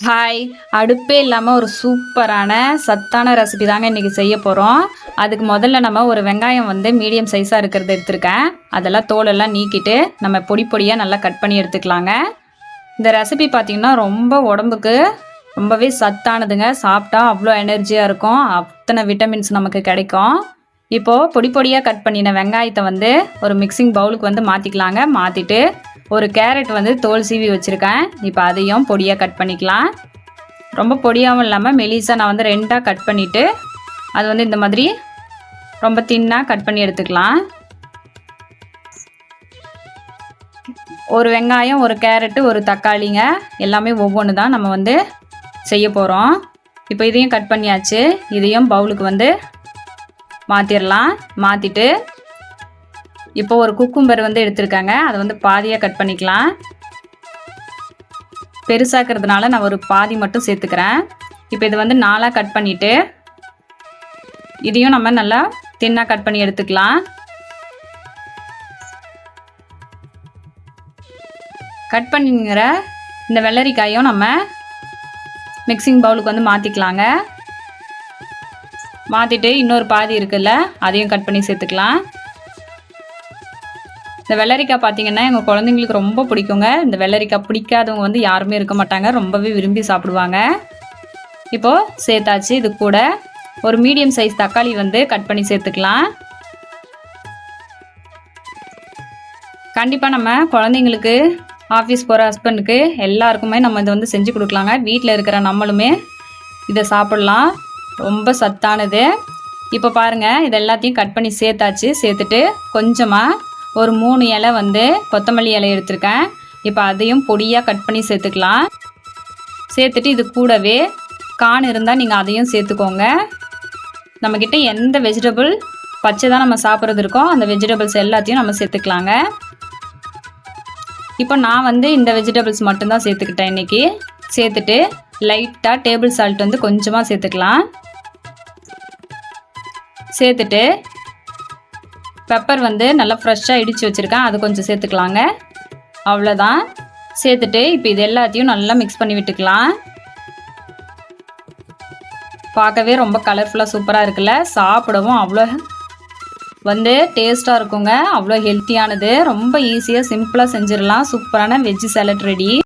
Hi. அடுப்பே இல்லாமல் ஒரு சூப்பரான சத்தான ரெசிபி தாங்க இன்றைக்கி செய்ய போகிறோம் அதுக்கு முதல்ல நம்ம ஒரு வெங்காயம் வந்து மீடியம் சைஸாக இருக்கிறது எடுத்திருக்கேன். அதெல்லாம் தோலெல்லாம் நீக்கிட்டு நம்ம பொடி பொடியாக நல்லா கட் பண்ணி எடுத்துக்கலாங்க. இந்த ரெசிபி பார்த்திங்கன்னா ரொம்ப உடம்புக்கு ரொம்பவே சத்தானதுங்க. சாப்பிட்டா அவ்வளோ எனர்ஜியாக இருக்கும். அத்தனை விட்டமின்ஸ் நமக்கு கிடைக்கும். இப்போது பொடி பொடியாக கட் பண்ணின வெங்காயத்தை வந்து ஒரு மிக்சிங் பவுலுக்கு வந்து மாற்றிக்கலாங்க மாற்றிட்டு ஒரு கேரட் வந்து தோல் சீவி வச்சுருக்கேன். இப்போ அதையும் பொடியாக கட் பண்ணிக்கலாம். ரொம்ப பொடியாகவும் இல்லாமல் மெலிசாக நான் வந்து ரெண்டாக கட் பண்ணிவிட்டு அது வந்து இந்த மாதிரி ரொம்ப தின்னாக கட் பண்ணி எடுத்துக்கலாம். ஒரு வெங்காயம் ஒரு கேரட்டு ஒரு தக்காளிங்க எல்லாமே ஒவ்வொன்று தான் நம்ம வந்து செய்ய போகிறோம் இப்போ இதையும் கட் பண்ணியாச்சு. இதையும் பவுலுக்கு வந்து மாற்றிடலாம் மாற்றிட்டு இப்போ ஒரு குக்கும்பர் வந்து எடுத்திருக்காங்க. அதை வந்து பாதியாக கட் பண்ணிக்கலாம். பெருசாக்கிறதுனால நான் ஒரு பாதி மட்டும் சேர்த்துக்கிறேன். இப்போ இது வந்து நாலாக கட் பண்ணிவிட்டு இதையும் நம்ம நல்லா தின்னாக கட் பண்ணி எடுத்துக்கலாம். கட் பண்ணிங்கிற இந்த வெள்ளரிக்காயும் நம்ம மிக்சிங் பவுலுக்கு வந்து மாற்றிக்கலாங்க மாற்றிட்டு இன்னொரு பாதி இருக்குல்ல அதையும் கட் பண்ணி சேர்த்துக்கலாம். இந்த வெள்ளரிக்காய் பார்த்தீங்கன்னா எங்கள் குழந்தைங்களுக்கு ரொம்ப பிடிக்குங்க. இந்த வெள்ளரிக்காய் பிடிக்காதவங்க வந்து யாருமே இருக்க மாட்டாங்க. ரொம்பவே விரும்பி சாப்பிடுவாங்க. இப்போது சேர்த்தாச்சு. இது கூட ஒரு மீடியம் சைஸ் தக்காளி வந்து கட் பண்ணி சேர்த்துக்கலாம். கண்டிப்பாக நம்ம குழந்தைங்களுக்கு ஆஃபீஸ் போகிற ஹஸ்பண்டுக்கு எல்லாருக்குமே நம்ம இதை வந்து செஞ்சு கொடுக்கலாங்க. வீட்டில் இருக்கிற நம்மளுமே இதை சாப்பிட்லாம். ரொம்ப சத்தானது. இப்போ பாருங்கள் இது எல்லாத்தையும் கட் பண்ணி சேர்த்தாச்சு. சேர்த்துட்டு கொஞ்சமாக ஒரு மூணு இலை வந்து கொத்தமல்லி இலை எடுத்திருக்கேன். இப்போ அதையும் பொடியாக கட் பண்ணி சேர்த்துக்கலாம். சேர்த்துட்டு இது கூடவே கான் இருந்தால் நீங்கள் அதையும் சேர்த்துக்கோங்க. நம்மக்கிட்ட எந்த வெஜிடபிள் பச்சை தான் நம்ம சாப்பிட்றது இருக்கோம் அந்த வெஜிடபிள்ஸ் எல்லாத்தையும் நம்ம சேர்த்துக்கலாங்க. இப்போ நான் வந்து இந்த வெஜிடபிள்ஸ் மட்டும்தான் சேர்த்துக்கிட்டேன் இன்றைக்கி சேர்த்துட்டு லைட்டாக டேபிள் சால்ட் வந்து கொஞ்சமாக சேர்த்துக்கலாம். சேர்த்துட்டு பெப்பர் வந்து நல்லா ஃப்ரெஷ்ஷாக இடித்து வச்சுருக்கேன். அது கொஞ்சம் சேர்த்துக்கலாங்க. அவ்வளோதான் சேர்த்துட்டு இப்போ இது எல்லாத்தையும் நல்லா மிக்ஸ் பண்ணி விட்டுக்கலாம். பார்க்கவே ரொம்ப கலர்ஃபுல்லாக சூப்பராக இருக்குல்ல. சாப்பிடவும் அவ்வளோ வந்து டேஸ்ட்டாக இருக்குங்க. அவ்வளோ ஹெல்த்தியானது ரொம்ப ஈஸியாக சிம்பிளாக செஞ்சிடலாம். சூப்பரான வெஜ்ஜு சாலட் ரெடி